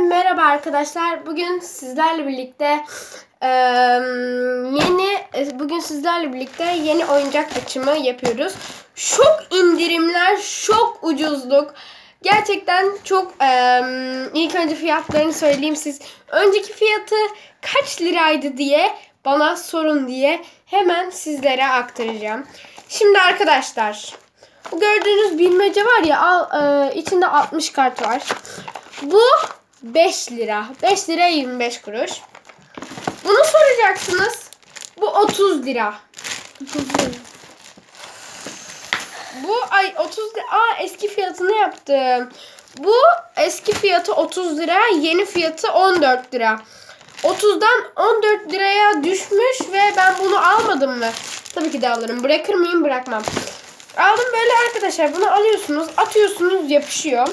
merhaba arkadaşlar. Bugün sizlerle birlikte eee, yeni e, bugün sizlerle birlikte yeni oyuncak açımı yapıyoruz. Şok indirimler, şok ucuzluk. Gerçekten çok eee, ilk önce fiyatlarını söyleyeyim siz. Önceki fiyatı kaç liraydı diye bana sorun diye hemen sizlere aktaracağım. Şimdi arkadaşlar bu gördüğünüz bilmece var ya al, e, içinde 60 kart var. Bu 5 lira. 5 lira 25 kuruş. Bunu soracaksınız. Bu 30 lira. Bu ay 30 lira. Aa eski fiyatını yaptım. Bu eski fiyatı 30 lira, yeni fiyatı 14 lira. 30'dan 14 liraya düşmüş ve ben bunu almadım mı? Tabii ki de alırım. Bırakır mıyım? Bırakmam. Aldım böyle arkadaşlar. Bunu alıyorsunuz, atıyorsunuz, yapışıyor.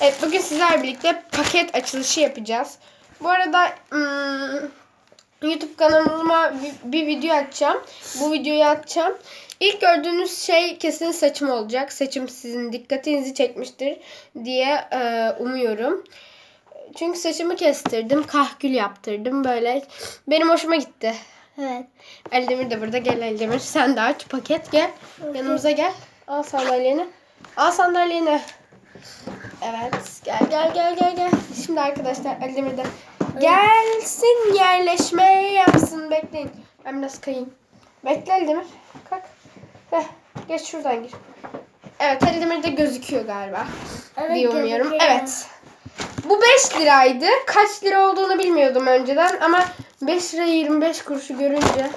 Evet bugün sizlerle birlikte paket açılışı yapacağız. Bu arada ım, YouTube kanalıma bir, bir video atacağım. Bu videoyu atacağım. İlk gördüğünüz şey kesin saçım olacak. Saçım sizin dikkatinizi çekmiştir diye e, umuyorum. Çünkü saçımı kestirdim. Kahkül yaptırdım böyle. Benim hoşuma gitti. Evet. Eldemir de burada. Gel Eldemir. Sen de aç paket gel. Yanımıza gel. Al sandalyeni. Al sandalyeni. Evet. Gel gel gel gel gel. Şimdi arkadaşlar Eldemir de gelsin yerleşmeye yapsın. Bekleyin. Ben biraz kayayım. Bekle Eldemir. Kalk. Heh. Geç şuradan gir. Evet Eldemir de gözüküyor galiba. Evet, diye umuyorum. Evet. Bu 5 liraydı. Kaç lira olduğunu bilmiyordum önceden ama 5 lira 25 kuruşu görünce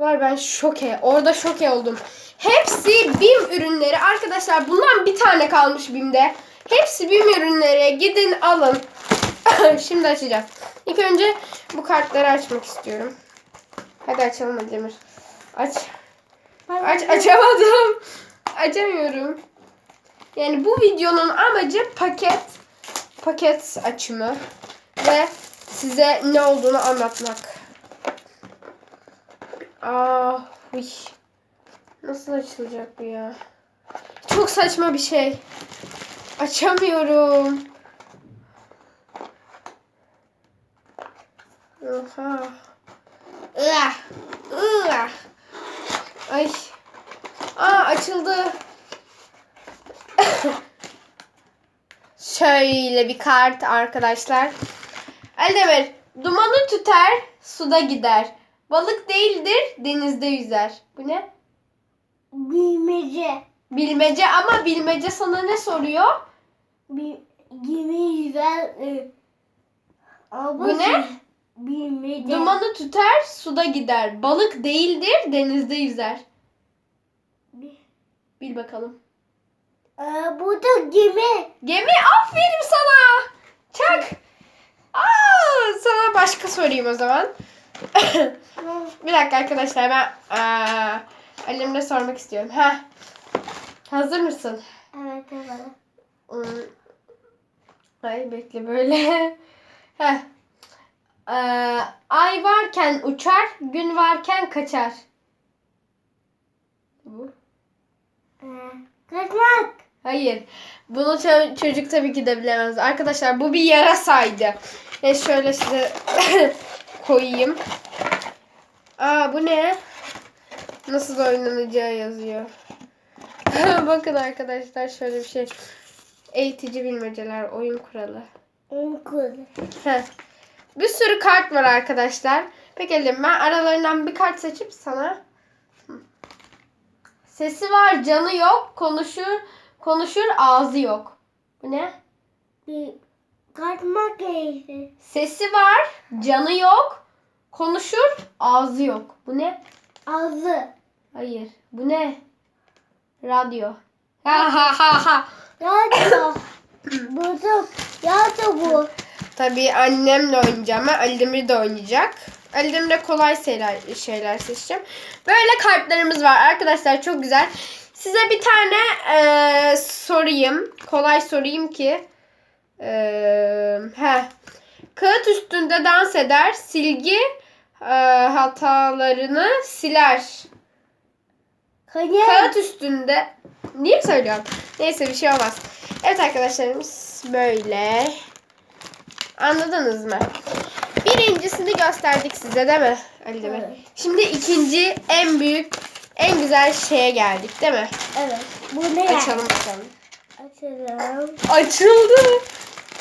var ben şoke. Orada şoke oldum. Hepsi BİM ürünleri. Arkadaşlar bundan bir tane kalmış BİM'de. Hepsi BİM ürünleri. Gidin alın. Şimdi açacağız. İlk önce bu kartları açmak istiyorum. Hadi açalım hadi Demir. Aç. Aç açamadım. Açamıyorum. Yani bu videonun amacı paket paket açımı ve size ne olduğunu anlatmak. Uy. Nasıl açılacak bu ya? Çok saçma bir şey. Açamıyorum. Oha. Ih. Ay. Aa açıldı. Şöyle bir kart arkadaşlar. Eldemir, dumanı tüter, suda gider. Balık değildir, denizde yüzer. Bu ne? Bilmece. Bilmece ama bilmece sana ne soruyor? Bir gemi yüzer. E, Bu ne? Bilmece. Dumanı tüter, suda gider. Balık değildir, denizde yüzer. Bil bakalım. Aa, bu da gemi. Gemi aferin sana. Çak. Aa, sana başka sorayım o zaman. bir dakika arkadaşlar ben aa, elimde sormak istiyorum. Ha. Hazır mısın? evet evet. Ay bekle böyle. Heh. Ee, ay varken uçar, gün varken kaçar. Bu. Ee, kaçmak. Hayır. Bunu ço- çocuk tabii ki de bilemez. Arkadaşlar bu bir yarasaydı. E şöyle size koyayım. Aa bu ne? Nasıl oynanacağı yazıyor. Bakın arkadaşlar şöyle bir şey. Eğitici bilmeceler, oyun kuralı. Okul. Heh. Bir sürü kart var arkadaşlar. Peki ben aralarından bir kart seçip sana. Sesi var, canı yok, konuşur, konuşur, ağzı yok. Bu ne? Bir kaçmak gerekir. Sesi var, canı yok, konuşur, ağzı yok. Bu ne? Ağzı. Hayır. Bu ne? Radyo. Ha ha ha ha. Radyo. Bozuk. Radyo bu. Tabii annemle oynayacağım. Ben Ali Demir de oynayacak. Ali Demir'e kolay şeyler, şeyler seçeceğim. Böyle kartlarımız var. Arkadaşlar çok güzel. Size bir tane eee, sorayım. Kolay sorayım ki. Eee heh. Kağıt üstünde dans eder. Silgi eee, hatalarını siler. Kalem. Kağıt üstünde. Niye söylüyorum? Neyse bir şey olmaz. Evet arkadaşlarımız böyle. Anladınız mı? Birincisini gösterdik size değil mi Ali? Evet. Şimdi ikinci en büyük, en güzel şeye geldik değil mi? Evet. Bu ne? Açalım bakalım. Açalım. Açıldı.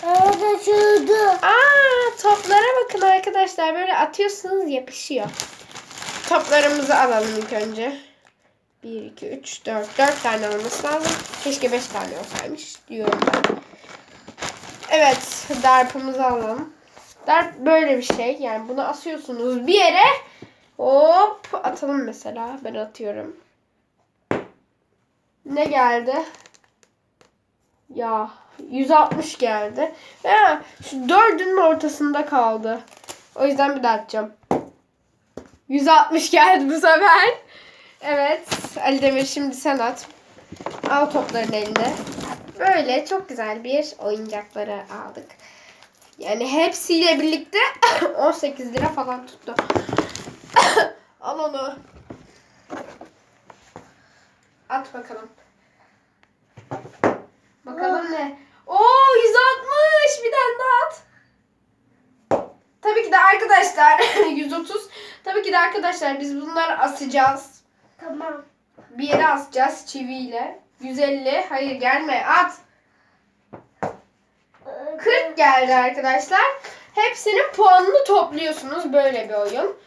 Evet açıldı. Aa, toplara bakın arkadaşlar. Böyle atıyorsunuz yapışıyor. Toplarımızı alalım ilk önce. 1, 2, 3, 4. 4 tane olması lazım. Keşke 5 tane olsaymış diyorum. Evet. Darpımızı alalım. Darp böyle bir şey. Yani bunu asıyorsunuz bir yere. Hop atalım mesela. Ben atıyorum. Ne geldi? Ya 160 geldi. Ya şu dördünün ortasında kaldı. O yüzden bir daha atacağım. 160 geldi bu sefer. Evet. Ali Demir şimdi sen at. Al topların eline. Böyle çok güzel bir oyuncakları aldık. Yani hepsiyle birlikte 18 lira falan tuttu. Al onu. At bakalım. Bakalım ne? Oo 160 bir tane daha at. Tabii ki de arkadaşlar 130. Tabii ki de arkadaşlar biz bunları asacağız. Tamam. Bir yere asacağız çiviyle. 150 hayır gelme at. 40 geldi arkadaşlar. Hepsinin puanını topluyorsunuz. Böyle bir oyun.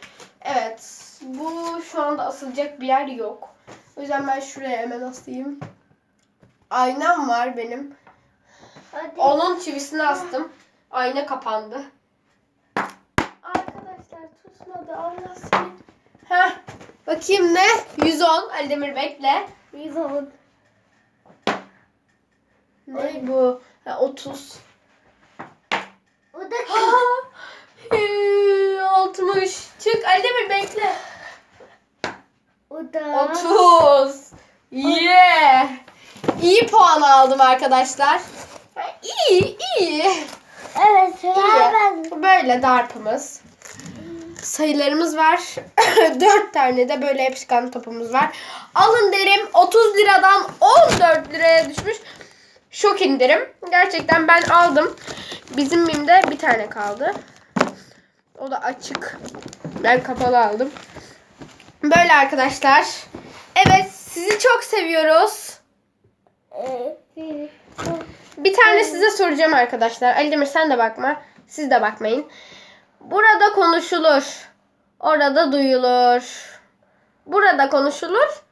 Evet. Bu şu anda asılacak bir yer yok. O yüzden ben şuraya hemen asayım. Aynam var benim. Hadi. Onun çivisini astım. Ayna kapandı. Arkadaşlar tutmadı. Allah seni. Heh. Bakayım ne? 110. Ali Demir bekle. 110. Ne bu? Ha, 30. Bu da Ha, ee, 60. Çık Ali Demir bekle. Bu da 30. Yeah. İyi puan aldım arkadaşlar. Ha, İyi, iyi. Evet İyi. ben. Böyle darpımız. Sayılarımız var. 4 tane de böyle yapışkan topumuz var. Alın derim 30 liradan 14 liraya düşmüş. Şok indirim. Gerçekten ben aldım. Bizim Mim'de bir tane kaldı. O da açık. Ben kapalı aldım. Böyle arkadaşlar. Evet sizi çok seviyoruz. Bir tane size soracağım arkadaşlar. Ali Demir sen de bakma. Siz de bakmayın. Konuşulur. Orada duyulur. Burada konuşulur.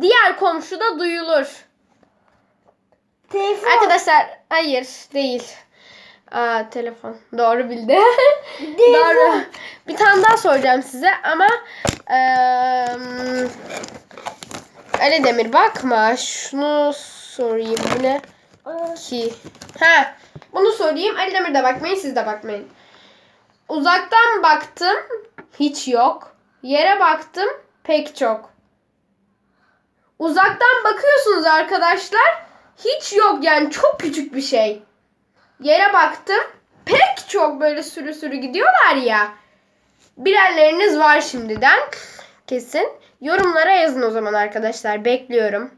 Diğer komşuda duyulur. Telefon. Arkadaşlar hayır değil. Aa, telefon. Doğru bildi. Doğru. Bir tane daha soracağım size ama eee Ali Demir bakma. Şunu sorayım. Bu ne? Ee, ki. Ha, bunu sorayım. Ali Demir de bakmayın, siz de bakmayın. Uzaktan baktım, hiç yok. Yere baktım, pek çok. Uzaktan bakıyorsunuz arkadaşlar, hiç yok yani çok küçük bir şey. Yere baktım, pek çok böyle sürü sürü gidiyorlar ya. Bilalleriniz var şimdiden. Kesin. Yorumlara yazın o zaman arkadaşlar. Bekliyorum.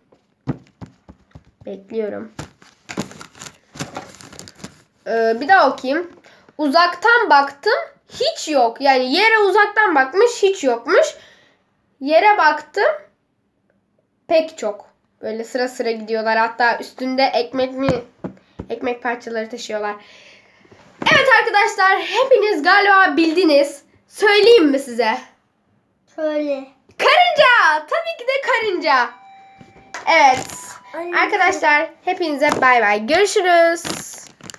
Bekliyorum. Ee, bir daha okuyayım. Uzaktan baktım hiç yok. Yani yere uzaktan bakmış hiç yokmuş. Yere baktım pek çok. Böyle sıra sıra gidiyorlar. Hatta üstünde ekmek mi ekmek parçaları taşıyorlar. Evet arkadaşlar hepiniz galiba bildiniz. Söyleyeyim mi size? Söyle. Karınca! Tabii ki de karınca. Evet. Ay, Arkadaşlar hepinize bay bay. Görüşürüz.